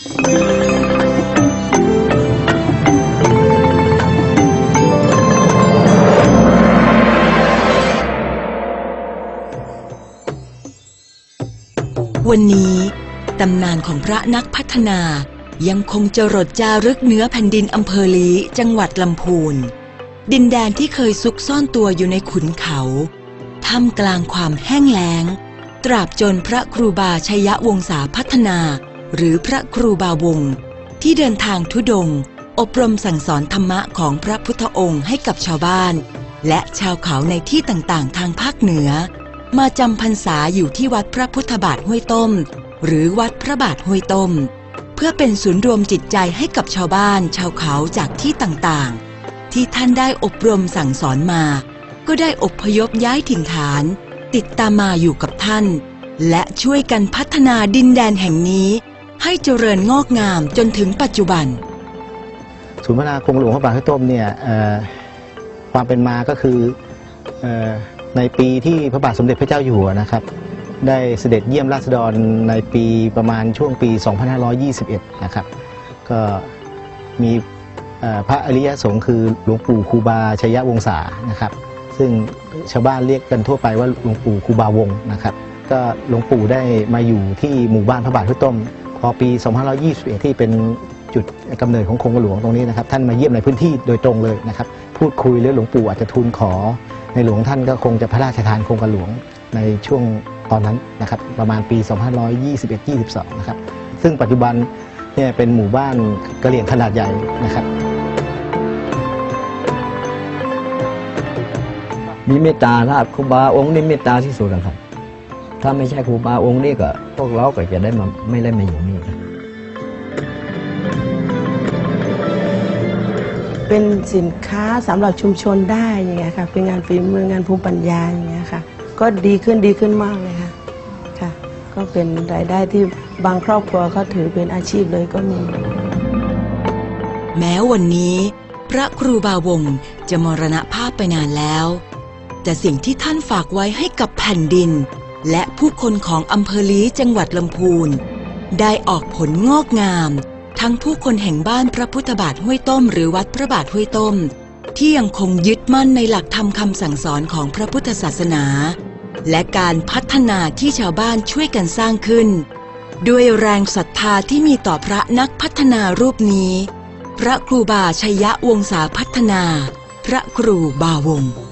วันนี้ตำนานของพระนักพัฒนายังคงจรดจารึกเนื้อแผ่นดินอำเภอลีจังหวัดลำพูน ดินแดนที่เคยซุกซ่อนตัวอยู่ในขุนเขาท่ามกลางความแห้งแล้ง ตราบจนพระครูบาชยวงศาพัฒนา หรือพระครูบาวงที่เดินทางทุดง อบรมสั่งสอนธรรมะของพระพุทธองค์ให้กับชาวบ้าน และชาวเขาในที่ต่างๆ ทางภาคเหนือ มาจำพรรษาอยู่ที่วัดพระพุทธบาทห้วยต้ม หรือวัดพระบาทห้วยต้ม เพื่อเป็นศูนย์รวมจิตใจให้กับชาวบ้าน ชาวเขาจากที่ต่างๆ ที่ท่านได้อบรมสั่งสอนมา ก็ได้อพยพย้ายถิ่นฐาน ติดตามมาอยู่กับท่าน และช่วยกันพัฒนาดินแดนแห่งนี้ ให้เจริญงอกงามจนถึงปัจจุบัน ศูนย์พัฒนาโครงหลวงพระบาทข้าวต้มเนี่ยความเป็นมาก็คืออในปีที่พระบาทสมเด็จพระเจ้าอยู่หัวนะครับ ได้เสด็จเยี่ยมราษฎรในปีประมาณช่วงปี 2521 นะครับ ก็มีพระอริยสงฆ์คือหลวงปู่ครูบาชัยวงศานะครับ ซึ่งชาวบ้านเรียกกันทั่วไปว่าหลวงปู่ครูบาวงศ์นะครับ ก็หลวงปู่ได้มาอยู่ที่หมู่บ้านพระบาทข้าวต้ม พอปี 2521 ที่เป็นจุดกำเนิดของโครงกระหลวงตรงนี้นะครับท่านมาเยี่ยมในพื้นที่โดยตรงเลยนะครับพูดคุยแล้วหลวงปู่อาจจะทูลขอ ในหลวงท่านก็คงจะพระราชทานโครงกระหลวงในช่วงตอนนั้นนะครับประมาณปี 2521-22 นะครับซึ่งปัจจุบันเนี่ยเป็นหมู่บ้านกะเหรี่ยงขนาดใหญ่นะครับ มีเมตตาถ้าครูบาองค์นี้เมตตาที่สุดนะครับ ถ้าไม่ใช่ครูบาองค์นี้ก็พวกเราก็จะได้มาไม่ได้มาอยู่นี่ครับเป็นสินค้าสำหรับชุมชนได้อย่างเงี้ยค่ะ เป็นงานฝีมืองานภูมิปัญญาอย่างเงี้ยค่ะ ก็ดีขึ้นดีขึ้นมากเลยค่ะค่ะ ก็เป็นรายได้ที่บางครอบครัวเขาถือเป็นอาชีพเลยก็มี แม้วันนี้ พระครูบาวงศ์จะมรณภาพไปนานแล้ว แต่สิ่งที่ท่านฝากไว้ให้กับแผ่นดิน และผู้คนของอำเภอลีจังหวัดลำพูน ได้ออกผลงอกงาม ทั้งผู้คนแห่งบ้านพระพุทธบาทห้วยต้มหรือวัดพระบาทห้วยต้ม ที่ยังคงยึดมั่นในหลักธรรมคำสั่งสอนของพระพุทธศาสนา และการพัฒนาที่ชาวบ้านช่วยกันสร้างขึ้น ด้วยแรงศรัทธาที่มีต่อพระนักพัฒนารูปนี้ พระครูบาชัยวงศาพัฒนา พระครูบาวงศ์